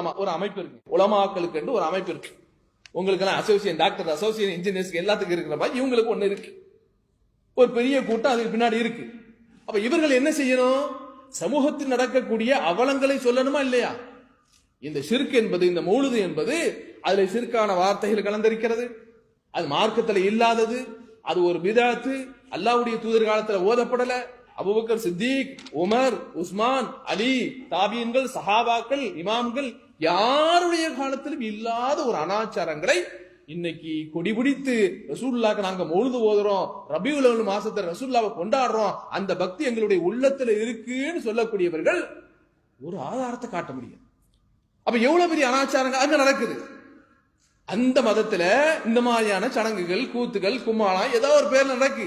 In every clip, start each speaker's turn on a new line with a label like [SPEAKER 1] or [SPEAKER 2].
[SPEAKER 1] ஒரு அமைப்பு இருக்கு. உலமாக்களுக்கு என்று ஒரு அமைப்பு இருக்கு. உங்களுக்கு எல்லாம் அசோசியேட் டாக்டர் அசோசியேட் இன்ஜினியர்ஸ் எல்லாத்துக்கும் இருக்கிற மாதிரி இவங்களுக்கு ஒண்ணு இருக்கு. ஒரு பெரிய கூட்டம் அதுக்கு பின்னாடி இருக்கு. அப்ப இவர்கள் என்ன செய்யணும்? சமூகத்தில் நடக்கக்கூடிய அவலங்களை சொல்லணுமா இல்லையா? இந்த சிறுக்கு என்பது இந்த மூழுது என்பது அதுல சிறுக்கான வார்த்தைகள் கலந்திருக்கிறது. அது மார்க்கத்துல இல்லாதது. அது ஒரு விதாத்து அல்லாவுடைய தூதர் காலத்துல ஓதப்படல. Abu Bakr Siddiq Umar Usman Ali தாபியன்கள் சஹாபாக்கள் இமாம்கள் யாருடைய காலத்திலும் இல்லாத ஒரு அனாச்சாரங்களை இன்னைக்கு கொடி பிடித்து ரசூல்லாக்கு நாங்க மொழுது ஓதுறோம் ரபியுல் அவல் மாசத்துல ரசூல்லாவை கொண்டாடுறோம் அந்த பக்தி எங்களுடைய உள்ளத்துல இருக்குன்னு சொல்லக்கூடியவர்கள் ஒரு ஆதாரத்தை காட்ட முடியும். அப்ப எவ்வளவு பெரிய அனாச்சாரங்கள் அங்க நடக்குது? அந்த மதத்துல இந்த மாதிரியான சடங்குகள் கூத்துகள் கும்மாளம் ஏதோ ஒரு பேர் நடக்கு.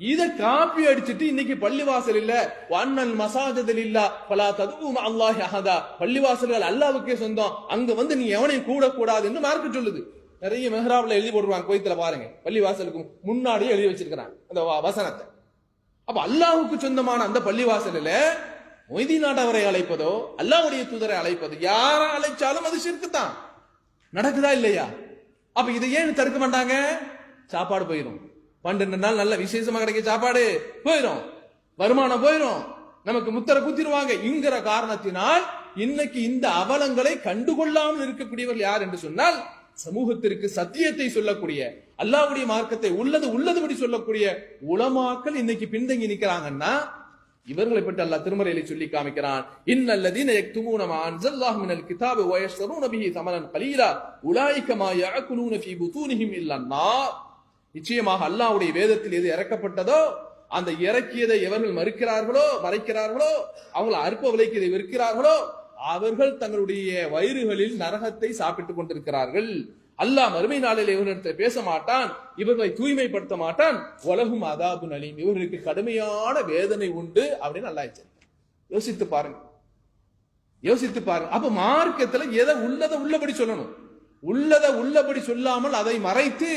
[SPEAKER 1] இத காப்பி அடிச்சிட்டு இன்னைக்கு பள்ளிவாசல் இல்ல. வண்ணல் மசாஜதில் இல்ல. பலா ததுவும் அல்லாஹ் அஹதா. பள்ளிவாசல்கள் அல்லாவுக்கே சொந்தம். அங்க வந்து நீ எவனையும் கூட கூடாதுன்னு மார்க்க சொல்லுது. நிறைய மெஹ்ராப்ல எழுதி போடுவாங்க கோயத்துல பாருங்க. பள்ளிவாசலுக்கு முன்னாடியே எழுதி வச்சிருக்கிறாங்க. அந்த வசனத்தை. அப்ப அல்லாஹுக்கு சொந்தமான அந்த பள்ளிவாசலில் மொய்தி நாட்டவரை அழைப்பதோ அல்லாவுடைய தூதரை அழைப்பதோ யாரை அழைச்சாலும் அது சிறுக்கு தான் நடக்குதா இல்லையா? அப்ப இதை ஏன் தடுக்க மாட்டாங்க? சாப்பாடு போயிடும் பன்னெண்டு நாள் நல்ல விசேஷமா கிடைக்க சாப்பாடு போயிடும் வருமானம் போயிடும் நமக்கு முத்தரை குத்திடுவாங்க. என்கிற காரணத்தினால் இன்னைக்கு இந்த அவலங்களை கண்டுகொள்ளாமல் இருக்கக்கூடியவர்கள் யார் என்று சொன்னால் சமூகத்திற்கு சத்தியத்தை சொல்லக்கூடிய அல்லாவுடைய மார்க்கத்தை உள்ளது உள்ளதுபடி சொல்லக்கூடிய உளமாக்கள் இன்னைக்கு பின்தங்கி நிக்கிறாங்கன்னா இவர்களை பற்றி அல்லாஹ் திருமறையில சொல்லி காமிக்கிறான். இன்னல்லதீன யக்துமூன மா அன்ஸல்லாஹு மினல் கிதாபி வ பிஹி தமனன் கலீலா உலாயிக மா யஅகுலூன ஃபீ புதூனிஹிம் இல்லா நிச்சயமாக அல்லாவுடைய வேதத்தில் எது இறக்கப்பட்டதோ அந்த இறக்கியதை எவர்கள் மறுக்கிறார்களோ மறைக்கிறார்களோ அவங்களை அற்ப விலைக்கு இதை விற்கிறார்களோ அவர்கள் தங்களுடைய வயிறுகளில் நரகத்தை சாப்பிட்டுக் கொண்டிருக்கிறார்கள். அல்லாஹ் மறுமை நாளில் இவர்களிடத்தை பேச மாட்டான் இவர்களை தூய்மைப்படுத்த மாட்டான். உலகும் அதாபு நலீம் இவர்களுக்கு கடுமையான வேதனை உண்டு அப்படின்னு நல்லா யோசித்து பாருங்க. யோசித்து பாருங்க. அப்ப மார்க்கத்துல எதை உள்ளதை உள்ளபடி சொல்லணும். உள்ளதை உள்ளபடி சொல்லாமல் அதை மறைத்து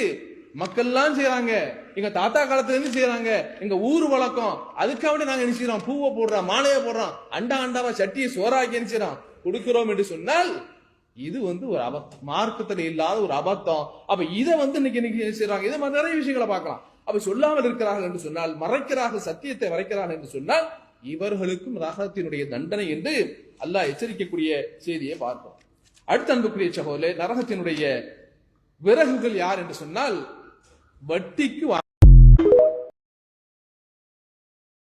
[SPEAKER 1] மக்கள்லாம் செய்யறாங்க எங்க தாத்தா காலத்துல இருந்து செய்யறாங்க எங்க ஊர் வழக்கம். அதுக்காக நாங்க என்ன செய்யறோம் பூவை போடுறோம் மாலையை போடுறோம். அண்டா அண்டாவா சட்டியை சோறாக்கி என்ன செய்றோம்? கொடுக்கிறோம் என்று சொன்னால் இது வந்து ஒரு அபத்தம் மார்க்கத்துல இல்லாத ஒரு அபத்தம். அப்ப இதை வந்து இன்னைக்கு இன்னைக்கு என்ன செய்றாங்க? இதை மாதிரி நிறைய விஷயங்களை பார்க்கலாம். அப்ப சொல்லாமல் இருக்கிறார்கள் என்று சொன்னால் மறைக்கிறார்கள் சத்தியத்தை மறைக்கிறார்கள் என்று சொன்னால் இவர்களுக்கும் நரகத்தினுடைய தண்டனை என்று அல்லாஹ் எச்சரிக்கக்கூடிய செய்தியை பார்ப்போம். அடுத்த அன்புக்குரிய சகோதரே நரகத்தினுடைய விறகுகள் யார் என்று சொன்னால் வட்டிக்கு